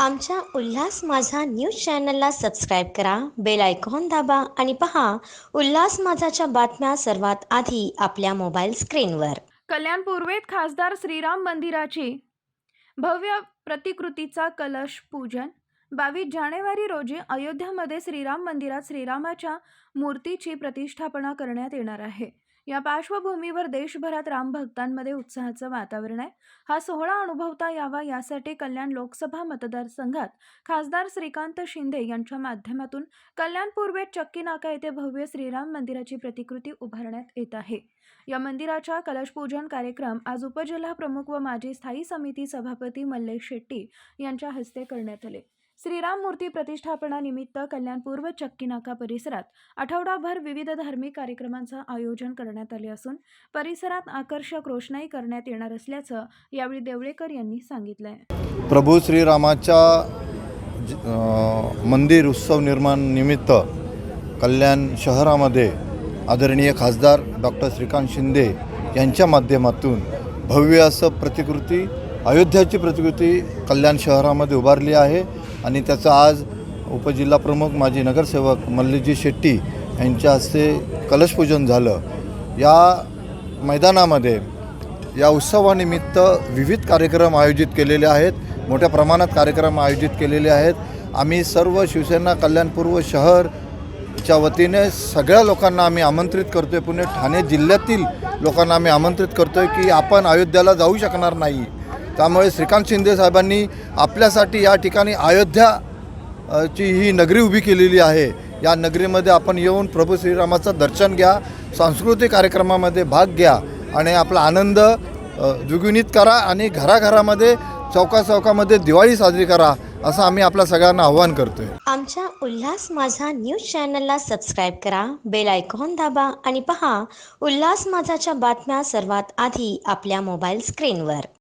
आमच्या उल्हास माझा न्यूज चॅनलला सबस्क्राईब करा बेल आयकॉन दाबा आणि पहा उल्हास माझाच्या बातम्या सर्वात आधी आपल्या मोबाईल स्क्रीनवर. कल्याण पूर्वेत खासदार श्रीराम मंदिराची भव्य प्रतिकृतीचा कलश पूजन बावीस जानेवारी रोजी अयोध्यामध्ये श्रीराम मंदिरात श्रीरामाच्या मूर्तीची प्रतिष्ठापना करण्यात येणार आहे. या पार्श्वभूमीवर देशभरात रामभक्तांमध्ये उत्साहाचं वातावरण आहे. हा सोहळा अनुभवता यावा यासाठी कल्याण लोकसभा मतदारसंघात खासदार श्रीकांत शिंदे यांच्या माध्यमातून कल्याण पूर्वेत चक्की नाका येथे भव्य श्रीराम मंदिराची प्रतिकृती उभारण्यात येत आहे. या मंदिराच्या कलशपूजन कार्यक्रम आज उपजिल्हा प्रमुख व माजी स्थायी समिती सभापती मल्लेश शेट्टी यांच्या हस्ते करण्यात आले. श्रीराम मूर्ती प्रतिष्ठापनानिमित्त कल्याण पूर्व चक्की नाका परिसरात आठवडाभर विविध धार्मिक कार्यक्रमांचं आयोजन करण्यात आले असून परिसरात आकर्षक रोषणाई करण्यात येणार असल्याचं यावेळी देवळेकर यांनी सांगितलंय. प्रभू श्रीरामाच्या मंदिर उत्सव निर्माण निमित्त कल्याण शहरामध्ये आदरणीय खासदार डॉक्टर श्रीकांत शिंदे यांच्या माध्यमातून भव्य असं प्रतिकृती अयोध्याची प्रतिकृती कल्याण शहरामध्ये उभारली आहे आणि त्याचा आज उपजिल्हा प्रमुख माजी नगरसेवक मल्लजी शेट्टी यांच्या हस्ते कलशपूजन झालं. या मैदानामध्ये या उत्सवानिमित्त विविध कार्यक्रम आयोजित केलेले आहेत. मोठ्या प्रमाणात कार्यक्रम आयोजित केलेले आहेत. आम्ही सर्व शिवसेना कल्याणपूर्व शहरच्या वतीने सगळ्या लोकांना आम्ही आमंत्रित करतो आहे पुणे ठाणे जिल्ह्यातील लोकांना आम्ही आमंत्रित करतो आहे की आपण अयोध्याला जाऊ शकणार नाही. त्यामुळे श्रीकांत शिंदे साहेबांनी आपल्यासाठी या ठिकाणी अयोध्या ची ही नगरी उभी केलेली आहे. या नगरीमध्ये आपण येऊन प्रभू श्रीरामाचं दर्शन घ्या सांस्कृतिक कार्यक्रमामध्ये भाग घ्या आणि आपला आनंद द्विगुणित करा आणि घराघरामध्ये चौका चौकामध्ये दिवाळी साजरी करा असं आम्ही आपल्या सगळ्यांना आव्हान करतो आहे आमच्या उल्हास माझा न्यूज चॅनलला सबस्क्राईब करा बेल आयकॉन दाबा आणि पहा उल्हास माझाच्या बातम्या सर्वात आधी आपल्या मोबाईल स्क्रीनवर.